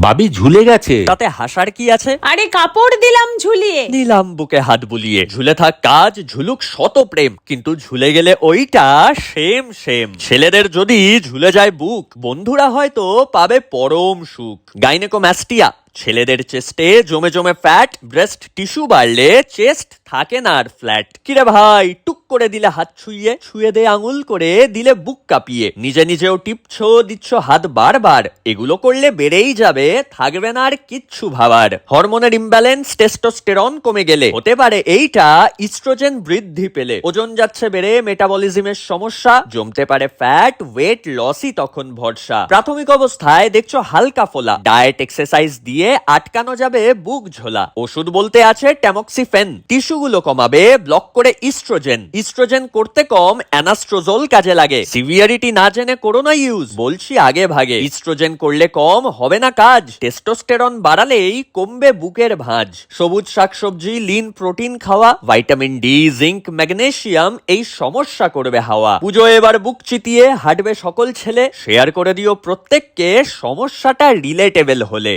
বাবি ঝুলে গেছে। তাতে হাসার কি আছে? আরে কাপড় দিলাম ঝুলিয়ে। নিলাম বুকে হাত বুলিয়ে। ঝুলে থাক কাজ ঝুলুক শত প্রেম। কিন্তু ঝুলে গেলে ওইটা সেম সেম। ছেলেদের যদি ঝুলে যায় বুক বন্ধুরা হয়তো পাবে পরম সুখ। গাইনেকোম্যাস্টিয়া। ছেলেদের চেস্টে জমে জমে ফ্যাট ব্রেস্ট টিস্যু বাড়লে চেস্ট থাকে না আর ফ্ল্যাট কিরে ভাই, টুক করে দিলে হাত ছুঁয়ে ছুঁয়ে দে আঙুল করে, দিলে বুক কাঁপিয়ে। নিজে নিজেও টিপছো, দিচ্ছ হাত বারবার। এগুলো করলে বেড়েই যাবে, থাকবে না আর কিচ্ছু ভাবার। হরমোনের ইমব্যালেন্স টেস্টোস্টেরন কমে গেলে। হতে পারে এইটা ইস্ট্রোজেন বৃদ্ধি পেলে। ওজন যাচ্ছে বেড়ে মেটাবলিজমের সমস্যা। জমতে পারে ফ্যাট ওয়েট লসই তখন ভরসা। প্রাথমিক অবস্থায় দেখছ হালকা ফোলা। ডায়েট এক্সারসাইজ দিয়ে আটকানো যাবে বুক ঝোলা। ওষুধ বলতে আছে ট্যামক্সিফেন টিস্যুগুলো কমাবে ব্লক করে ইস্ট্রোজেন ইস্ট্রোজেন করতে কম অ্যানাস্ট্রোজোল কাজে লাগে। সিভিয়ারিটি না জেনে করো না ইউজ বলছি আগে ভাগে। ইস্ট্রোজেন করলে কম, হবে না কাজ। টেস্টোস্টেরন বাড়ালেই কমবে বুকের ভাঁজ। সবুজ শাকসবজি লিন প্রোটিন খাওয়া ভাইটামিন ডি জিঙ্ক ম্যাগনেশিয়াম এই সমস্যা করবে হাওয়া। পুজো এবার বুক চিতিয়ে, হাঁটবে সকল ছেলে। শেয়ার করে দিও প্রত্যেককে, সমস্যাটা রিলেটেবল হলে।